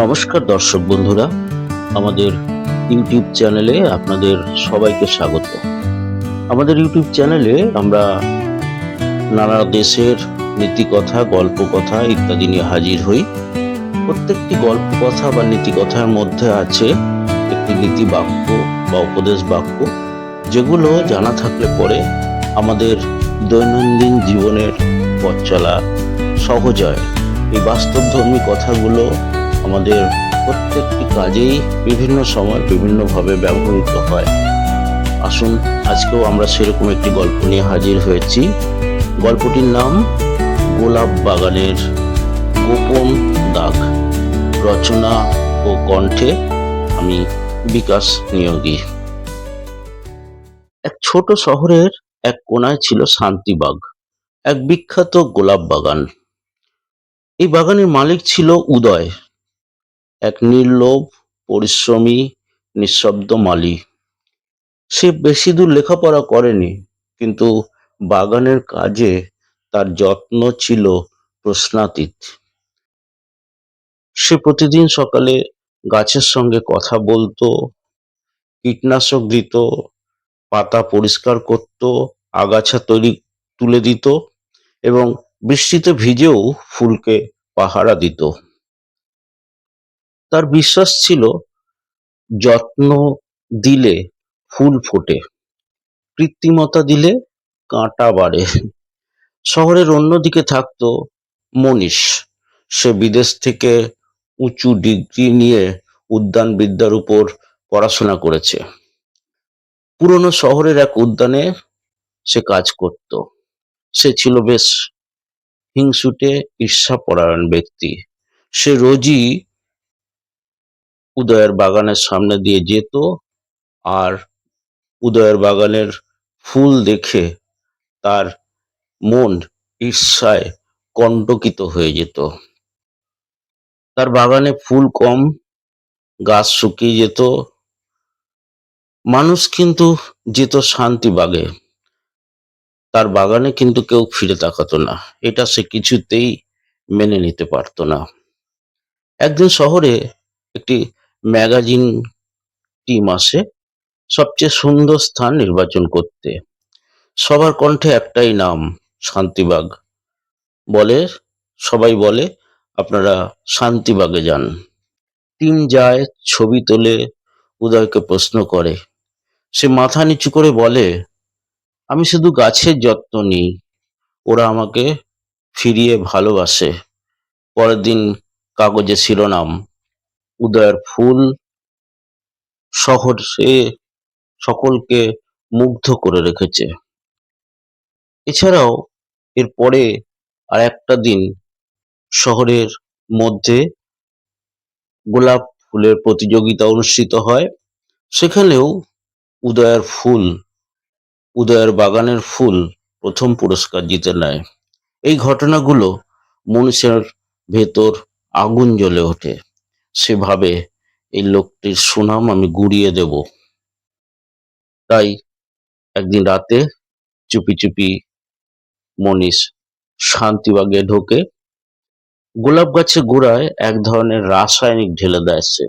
নমস্কার দর্শক বন্ধুরা, আমাদের ইউটিউব চ্যানেলে আপনাদের সবাইকে স্বাগত। আমাদের ইউটিউব চ্যানেলে আমরা নানা দেশের নীতিকথা গল্প কথা ইত্যাদি নিয়ে হাজির হই। প্রত্যেকটি গল্প কথা বা নীতিকথার মধ্যে আছে একটি নীতি বাক্য বা উপদেশ বাক্য, যেগুলো জানা থাকলে পরে আমাদের দৈনন্দিন জীবনের পথ চলা সহজ হয়। এই বাস্তবধর্মী কথাগুলো আমাদের প্রত্যেকটি কাজেই বিভিন্ন সময় বিভিন্নভাবে ব্যবহৃত হয়। আসুন, আজকেও আমরা সেরকম একটি গল্প নিয়ে হাজির হয়েছি। গল্পটির নাম গোলাপ বাগানের গোপন দাগ। রচনা ও কণ্ঠে আমি বিকাশ নিয়োগী। এক ছোট শহরের এক কোনায় ছিল শান্তিবাগ এক বিখ্যাত গোলাপ বাগান। এই বাগানের মালিক ছিল উদয়। এক নির্লোভ, পরিশ্রমী, নিঃশব্দ মালি। সে বেশি দূর লেখাপড়া করেনি, কিন্তু বাগানের কাজে তার যত্ন ছিল প্রশ্নাতীত। সে প্রতিদিন সকালে গাছের সঙ্গে কথা বলতো, কীটনাশক দিত, পাতা পরিষ্কার করত, আগাছা তৈরি তুলে দিত এবং বৃষ্টিতে ভিজেও ফুলকে পাহারা দিত। তার বিশ্বাস ছিল যত্ন দিলে ফুল ফোটে, কৃত্রিমতা দিলে কাঁটা বাড়ে। শহরের অন্যদিকে থাকতো মনীষ। সে বিদেশ থেকে উঁচু ডিগ্রি নিয়ে উদ্যানবিদ্যার উপর পড়াশোনা করেছে। পুরনো শহরের এক উদ্যানে সে কাজ করত। সে ছিল বেশ হিংসুটে ঈর্ষাপরায়ণ ব্যক্তি। সে রোজই উদয়ের বাগানের সামনে দিয়ে যেত আর উদয়ের বাগানের ফুল দেখে তার মন ঈর্ষায় কণ্টকিত হয়ে যেত। তার বাগানে ফুল কম, গাছ শুকিয়ে যেত। মানুষ কিন্তু যেত শান্তি বাগে। তার বাগানে কিন্তু কেউ ফিরে তাকাতো না। এটা সে কিছুতেই মেনে নিতে পারতো না। একদিন শহরে একটি ম্যাগাজিন টিম আসে সবচেয়ে সুন্দর স্থান নির্বাচন করতে। সবার কণ্ঠে একটাই নাম, শান্তিবাগ। বলে, সবাই বলে, আপনারা শান্তিবাগে যান। টিম যায়, ছবি তোলে, উদয়কে প্রশ্ন করে। সে মাথা নিচু করে বলে, আমি শুধু গাছের যত্ন নিই। ওরা আমাকে ফিরিয়ে ভালোবাসে। পরের দিন কাগজে শিরোনাম উদয়ের ফুল শহর সে সকলকে মুগ্ধ করে রেখেছে। এছাড়াও এরপরে আর একটা দিন শহরের মধ্যে গোলাপ ফুলের প্রতিযোগিতা অনুষ্ঠিত হয়। সেখানেও উদয়ের ফুল, উদয়ের বাগানের ফুল প্রথম পুরস্কার জিতে নেয়। এই ঘটনাগুলো মনুষ্যের ভেতর আগুন জ্বলে ওঠে। সে ভাবে এই লোকটির সুনাম আমি গুড়িয়ে দেব। তাই একদিন রাতে চুপি চুপি মনীষ শান্তিবাগে ঢোকে, গোলাপ গাছের গোড়ায় এক ধরনের রাসায়নিক ঢেলে দেয় সে,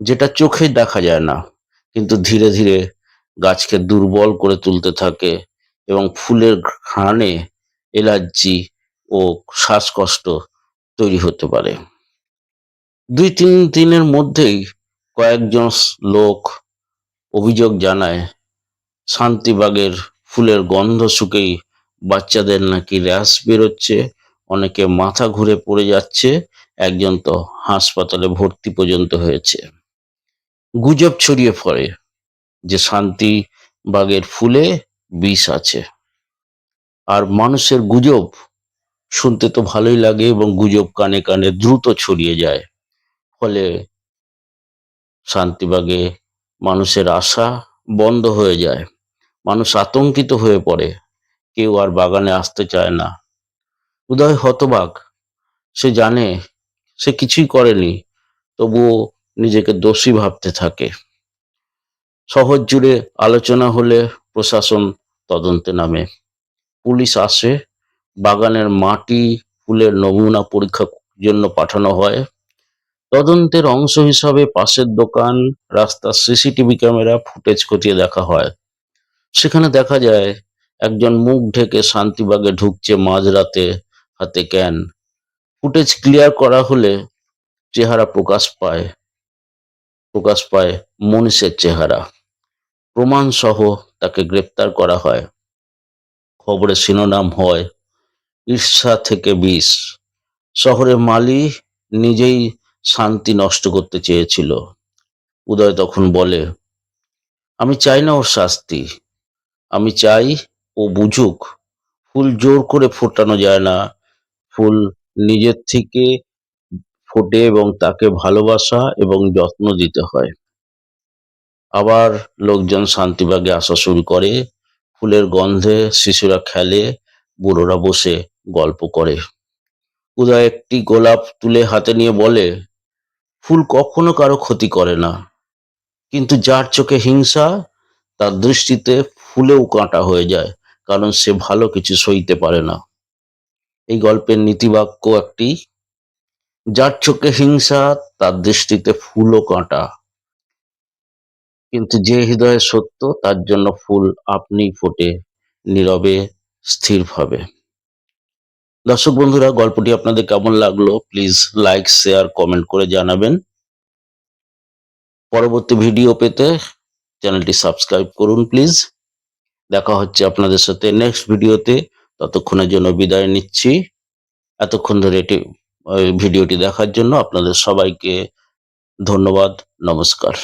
যেটা চোখে দেখা যায় না, কিন্তু ধীরে ধীরে গাছকে দুর্বল করে তুলতে থাকে এবং ফুলের ঘ্রাণে এলার্জি ও শ্বাসকষ্ট তৈরি হতে পারে। দুই তিন দিনের মধ্যেই কয়েকজন লোক অভিযোগ জানায়, শান্তিবাগের ফুলের গন্ধ শুকেই বাচ্চাদের নাকি র্যাশ বেরোচ্ছে, অনেকে মাথা ঘুরে পড়ে যাচ্ছে, একজন তো হাসপাতালে ভর্তি পর্যন্ত হয়েছে। গুজব ছড়িয়ে পড়ে যে শান্তি বাগের ফুলে বিষ আছে। আর মানুষের গুজব শুনতে তো ভালোই লাগে এবং গুজব কানে কানে দ্রুত ছড়িয়ে যায়। ফলে শান্তিবাগে মানুষের আশা বন্ধ হয়ে যায়। মানুষ আতঙ্কিত হয়ে পড়ে। কেউ আর বাগানে আসতে চায় না। উদয় হতবাক। সে জানে, সে কিছুই করেনি, তবুও নিজেকে দোষী ভাবতে থাকে। শহর জুড়ে আলোচনা হলে প্রশাসন তদন্তে নামে। পুলিশ আসে, বাগানের মাটি, ফুলের নমুনা পরীক্ষার জন্য পাঠানো হয়। তদন্তের অংশ হিসাবে পাশের দোকান, রাস্তার সিসিটিভি ক্যামেরা ফুটেজ খতিয়ে দেখা হয়। সেখানে দেখা যায়, একজন মুখ ঢেকে শান্তিবাগে ঢুকছে মাঝরাতে হাতে ক্যান। ফুটেজ ক্লিয়ার করা হলে চেহারা প্রকাশ পায় প্রকাশ পায় মনীষের চেহারা। প্রমাণ সহ তাকে গ্রেপ্তার করা হয়। খবরের শিরোনাম হয়, ঈর্ষা থেকে বিষ। শহরের মালি নিজেই শান্তি নষ্ট করতে চেয়েছিল। উদয় তখন বলে, আমি চাই না ওর শাস্তি। আমি চাই ও বুঝুক। ফুল জোর করে ফোটানো যায় না। ফুল নিজের থেকে ফোটে এবং তাকে ভালোবাসা এবং যত্ন দিতে হয়। আবার লোকজন শান্তিবাগে আসা শুরু করে। ফুলের গন্ধে শিশুরা খেলে, বুড়োরা বসে গল্প করে। উদয় একটি গোলাপ তুলে হাতে নিয়ে বলে ফুল কখনো কারও ক্ষতি করে না। কিন্তু যার চোখে হিংসা, তার দৃষ্টিতে ফুলেও কাঁটা হয়ে যায়, কারণ সে ভালো কিছু সইতে পারে না। এই গল্পের নীতিবাক্য একটি, যার চোখে হিংসা, তার দৃষ্টিতে ফুলও কাঁটা। কিন্তু যে হৃদয়ে সত্য, তার জন্য ফুল আপনি ফোটে, নীরবে স্থিরভাবে দর্শক বন্ধুরা, গল্পটি আপনাদের কেমন লাগল? প্লিজ লাইক শেয়ার কমেন্ট করে জানাবেন। পরবর্তী ভিডিও পেতে চ্যানেলটি সাবস্ক্রাইব করুন প্লিজ দেখা হচ্ছে আপনাদের সাথে নেক্সট ভিডিওতে ততক্ষণের জন্য বিদায় নিচ্ছি। এতক্ষণ ধরে এটি ভিডিওটি দেখার জন্য আপনাদের সবাইকে ধন্যবাদ, নমস্কার।